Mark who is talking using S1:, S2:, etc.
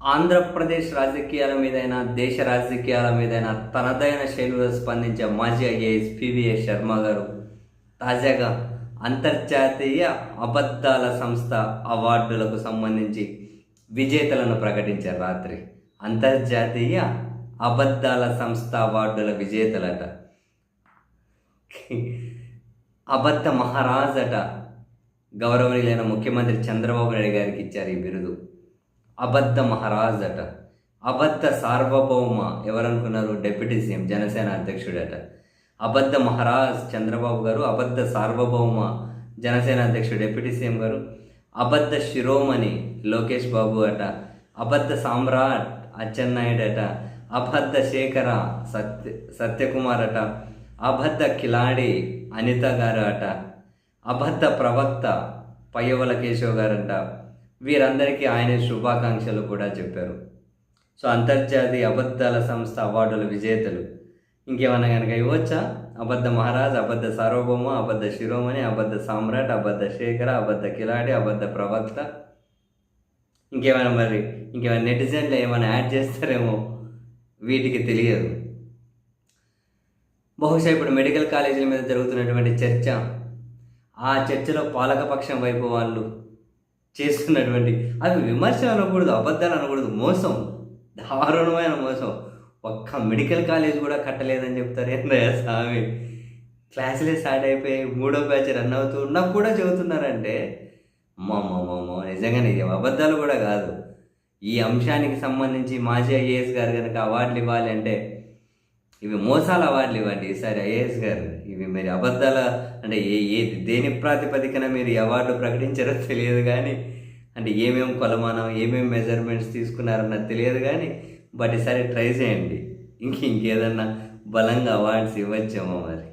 S1: ఆంధ్రప్రదేశ్ రాజకీయాల మీదైనా దేశ రాజకీయాల మీదైనా తనదైన శైలిలో స్పందించే మాజీ ఐఏఎస్ పివిఎస్ శర్మ గారు తాజాగా అంతర్జాతీయ అబద్ధాల సంస్థ అవార్డులకు సంబంధించి విజేతలను ప్రకటించారు రాత్రి అంతర్జాతీయ అబద్ధాల సంస్థ అవార్డుల విజేతలట అబద్ధ మహారాజ్ అట గౌరవనీయులైన ముఖ్యమంత్రి చంద్రబాబు నాయుడు గారికి ఇచ్చారు ఈ బిరుదు అబద్ధ మహారాజ్ అట అబద్ధ సార్వభౌమ ఎవరనుకున్నారు? డిప్యూటీ సీఎం జనసేన అధ్యక్షుడట. అబద్ధ మహారాజ్ చంద్రబాబు గారు అబద్ధ సార్వభౌమ జనసేన అధ్యక్షుడు డిప్యూటీ సీఎం గారు. అబద్ధ శిరోమణి లోకేష్ బాబు అట. అబద్ధ సామ్రాట్ అచ్చెన్నాయుడు అట. అబద్ధ శేఖర సత్య సత్యకుమార్ అట. అబద్ధ కిలాడి అనిత గారు అట. అబద్ధ ప్రవక్త పయ్యవల కేశవ్ గారంట. వీరందరికీ ఆయన శుభాకాంక్షలు కూడా చెప్పారు. సో అంతర్జాతీయ అబద్ధాల సంస్థ అవార్డుల విజేతలు. ఇంకేమన్నా కనుక ఇవ్వచ్చా? అబద్ధ మహారాజ్ అబద్ధ సార్వభౌమ అబద్ధ శిరోమణి అబద్ధ సామ్రాట్ అబద్ధ శేఖర అబద్ధ కిలాడి అబద్ధ ప్రవక్త. ఇంకేమైనా మరి ఇంకేమైనా నెటిజన్లు ఏమైనా యాడ్ చేస్తారేమో వీటికి తెలియదు. బహుశా ఇప్పుడు మెడికల్ కాలేజీల మీద జరుగుతున్నటువంటి చర్చ ఆ చర్చలో పాలకపక్షం వైపు వాళ్ళు చేస్తున్నటువంటి అవి విమర్శ అనకూడదు అబద్ధాలు అనకూడదు మోసం. దారుణమైన మోసం. ఒక్క మెడికల్ కాలేజ్ కూడా కట్టలేదని చెప్తారు ఏందయ్య స్వామి? క్లాసులే స్టార్ట్ అయిపోయి మూడో బ్యాచ్ రన్ అవుతూ ఉన్నా కూడా చెబుతున్నారంటే మమ్మమ్మమ్మో నిజంగానే ఇది అబద్ధాలు కూడా కాదు. ఈ అంశానికి సంబంధించి మాజీ ఐఏఎస్ గారు కనుక అవార్డులు ఇవ్వాలి అంటే ఇవి మోసాల అవార్డులు ఇవ్వండి. ఈసారి ఐఏఎస్ గారు ఇవి మరి అబద్ధాల అంటే ఏ ఏ దేని ప్రాతిపదికన మీరు అవార్డు ప్రకటించారో తెలియదు కానీ అంటే ఏమేమి కొలమానం ఏమేమి మెజర్మెంట్స్ తీసుకున్నారన్నది తెలియదు కానీ బట్ ఈసారి ట్రై చేయండి. ఇంక ఇంకేదన్నా బలంగా అవార్డ్స్ ఇవ్వచ్చేమో మరి.